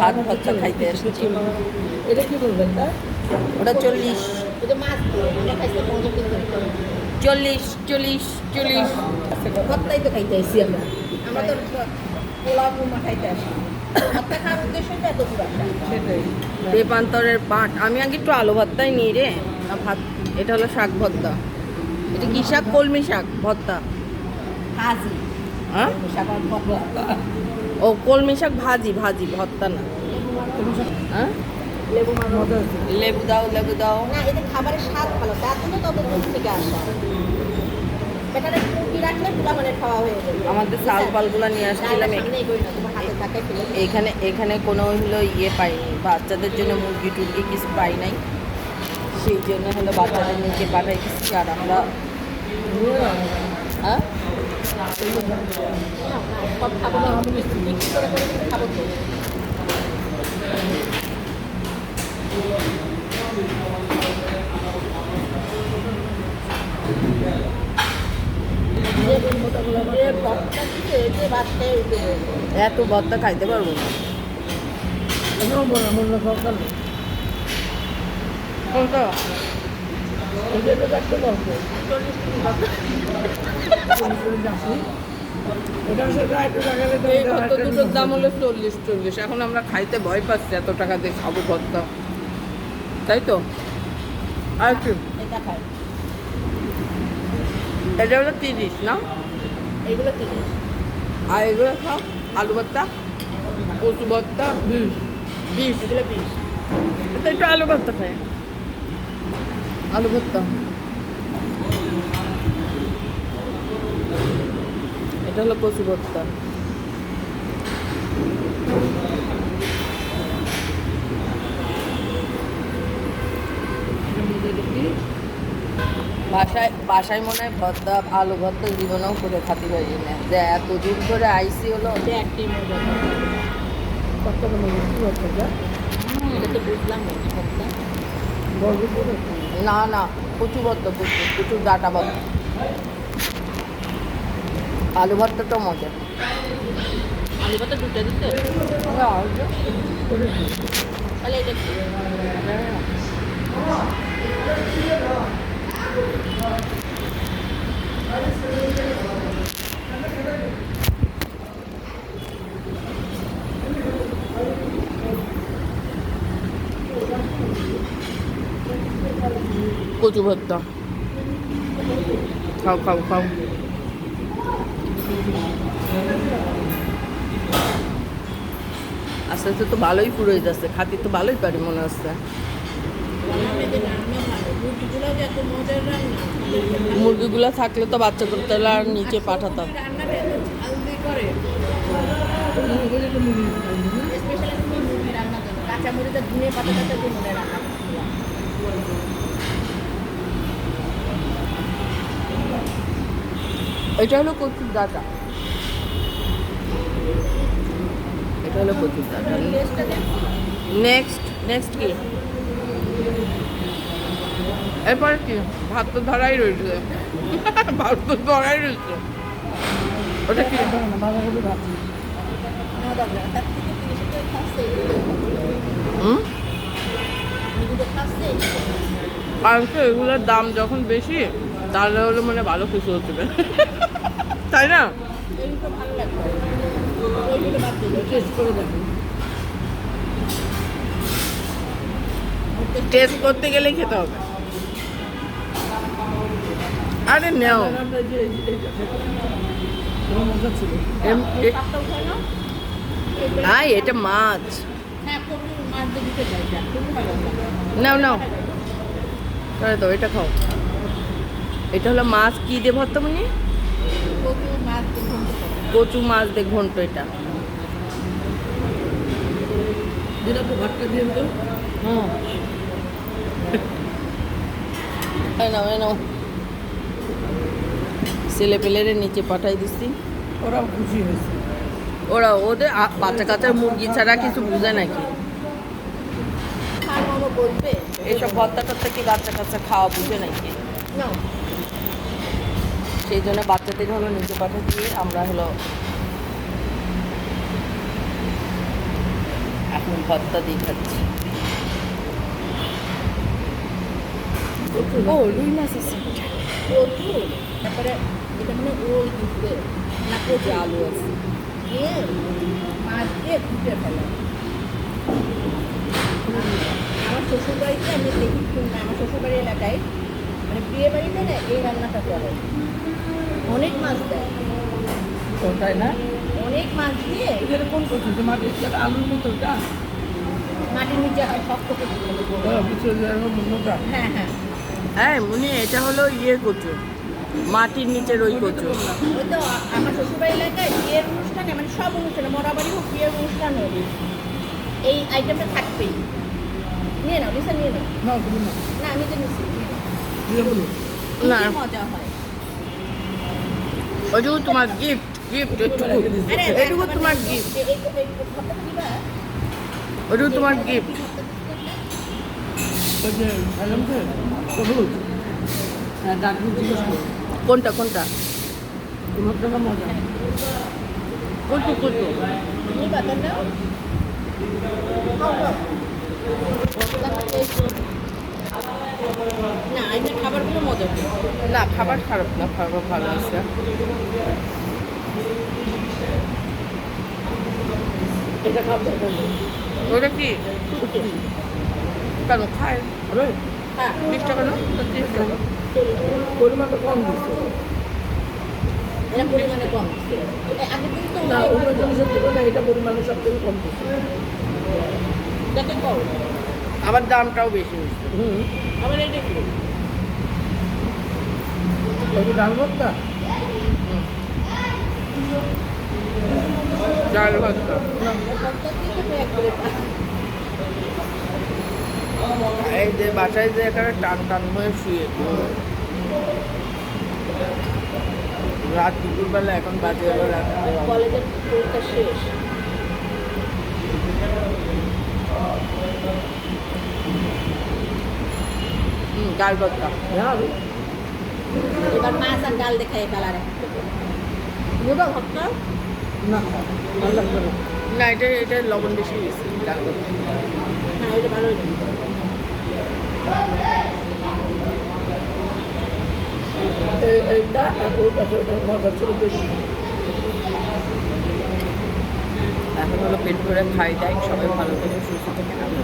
ভাত ভর্তা খাইতে এসেছি এটা কি বলবেন তা? ওটা চল্লিশ। মজা কিন্তু চল্লিশ চল্লিশ চল্লিশ। ভর্তাই তো খাইতে আসি আমরা। তো পোলাও কুমা খাইতে আসি। দেবান্তরের পাট। আমি আগে একটু আলু ভর্তাই নিই রে। ভাত এটা হলো শাক ভর্তা। এটা কি শাক? কলমি শাক ভর্তা। হাজি হ্যাঁ? সাবান ভর্তা। ও কলমি শাক ভাজি ভাজি ভর্তা না। হ্যাঁ? লেবু দাও লেবু দাও। না এদের খাবারের স্বাদ ভালো তার জন্য তত দূর থেকে আসা। বেটারে মুরগি রাখলে পোলা মানে খাওয়া হয়ে যাবে। আমাদের চাল পালগুলো নিয়ে আসছিলাম এখানে। এখানে কোনো হলো ইয়ে পাইনি বাচ্চাদের জন্য মুরগি টুরগি কিছু পাই নাই। সেই জন্য হলো বাচ্চাদের নিচে পাঠাই আর আমরা হ্যাঁ? খাব না আমি খাব তো এত ভর্তা খাইতে পারব না। মনে মনে সরকার দুটোর দাম হলো চল্লিশ চল্লিশ এখন আমরা খাইতে ভয় পাচ্ছি এত টাকা দিয়ে খাব ভর্তা তাই তো আর কি এটা হলো তিরিশ। না এইগুলো তিরিশ আর এগুলো খাও আলু ভর্তা কচু ভর্তা বিশ এগুলো বিশ তো একটু আলু ভর্তা খাই আলু ভর্তা এটা হলো কচু ভর্তা বাসায় বাসায় মনে হয় ভর্তা আলু ভর্তা জীবনেও করে খাতে পারি না। যে এত দূর করে আইসি হলো। এটা একটি মজা। কত কি এটা তো বুঝলাম না ভর্তা? করে না না কচু ভর্তা কচু কচুর ডাটা ভর্তা আলু ভর্তা তো মজা। আলু ভর্তা দুটো দিতে? তাহলে এটা? কচু ভর্তা। খাও খাও খাও। আস্তে আস্তে তো ভালোই পুরোই যাচ্ছে খাতি তো ভালোই পারি মনে রান্না মুরগিগুলো থাকলে তো বাচ্চা করতে আর নিচে পাঠাতাম। কাঁচা মরিচা ধুয়ে দিয়ে মনে রান্না এটা হলো কচুর ডাটা। এটা হলো কচুর ডাটা। নেক্সট নেক্সট কি? এরপর কি? ভাত তো ধরাই রয়েছে ভাত তো ধরাই রয়েছে ওটা কি? আর এগুলোর দাম যখন বেশি তাহলে হলো মানে ভালো কিছু হচ্ছে তাই না? টেস্ট করে করতে গেলে খেতে হবে। আরে নেও। আমরা যে এই- এইটা খেতে তোমার মজা ছিল এম- এ- পাত্তা উঠায় না আই এটা মাছ। হ্যাঁ। নাও নাও। তাহলে তো এটা খাও। এটা হলো মাছ কি দিয়ে ভর্তা মনি? কচু মাছ দিয়ে ঘন্ট এটা। নাও ছেলে পেলেরে নিচে পাঠাই দিচ্ছি ওরাও খুশি হয়েছে। ওরা ওদের বাচ্চা কাচ্চার মুরগি ছাড়া কিছু বুঝে নাকি? এইসব ভর্তা টর্তা কি বাচ্চা কাচ্চা খাওয়া বুঝে নাকি? না। সেই জন্য বাচ্চাদের হলো নিচে পাঠিয়ে দিয়ে আমরা হলো এখন ভর্তা দিয়ে খাচ্ছি। ও, রুই তারপরে এটা মানে আছে। মাছ দিয়ে আমার শ্বশুর বাড়িতে আমি দেখি আমার শ্বশুর বাড়ির এলাকায় মানে বিয়ে বাড়িতে না এই রান্নাটা করে। অনেক মাছ দেয়। ওটাই না? অনেক মাছ দিয়ে এটা কোন তোমার এটা আলুর মতো ওটা মাটির নিচে হয় শক্ত হবে। হ্যাঁ হ্যাঁ। হ্যাঁ মনে এটা হলো ইয়ে কচু। মাটির নিচের ওই কচু। ওই তো আমার শ্বশুরবাড়ি এলাকায় বিয়ের অনুষ্ঠানে মানে সব অনুষ্ঠানে মরাবাড়ি হোক বিয়ের অনুষ্ঠান হোক এই আইটেমটা থাকবেই। নিয়ে নাও লিসা নিয়ে নাও। না তুমি না। না আমি তো নিচ্ছি না। মজা হয়। ওইটুকু তোমার গিফট গিফট এটুকু। এটুকু তোমার গিফট? ওইটুকু তোমার গিফট কোনটা কোনটা? তোমার টাকা মজা কচু না খাবার খারাপ না খাবার ভালো আছে। ওটা কি? কেন খায়? হ্যাঁ বিশ টাকা না? তিরিশ টাকা। পরিমাণটা দিচ্ছে। কম আবার দামটাও বেশি হয়েছে হুম। আবার এটা কি ডাল ভর্তা? ডাল ভর্তা। দিয়ে তো একবারে এই যে বাসায় যে এখানে টান টান হয়ে শুয়ে রাত দুপুরবেলা এখন বাজে হলো রাত কলেজের পরীক্ষা শেষ। ডাল এবার মাছ আর ডাল দেখাই না। না না এটা এটা লবণ বেশি ডাল হ্যাঁ এটা ভালোই এইটা আর ওইটা ওইটা মজা ছিল বেশি। এখন হলো পেট ভরে খাই দাই সবাই ভালো করে সুস্থ থেকে। আমরা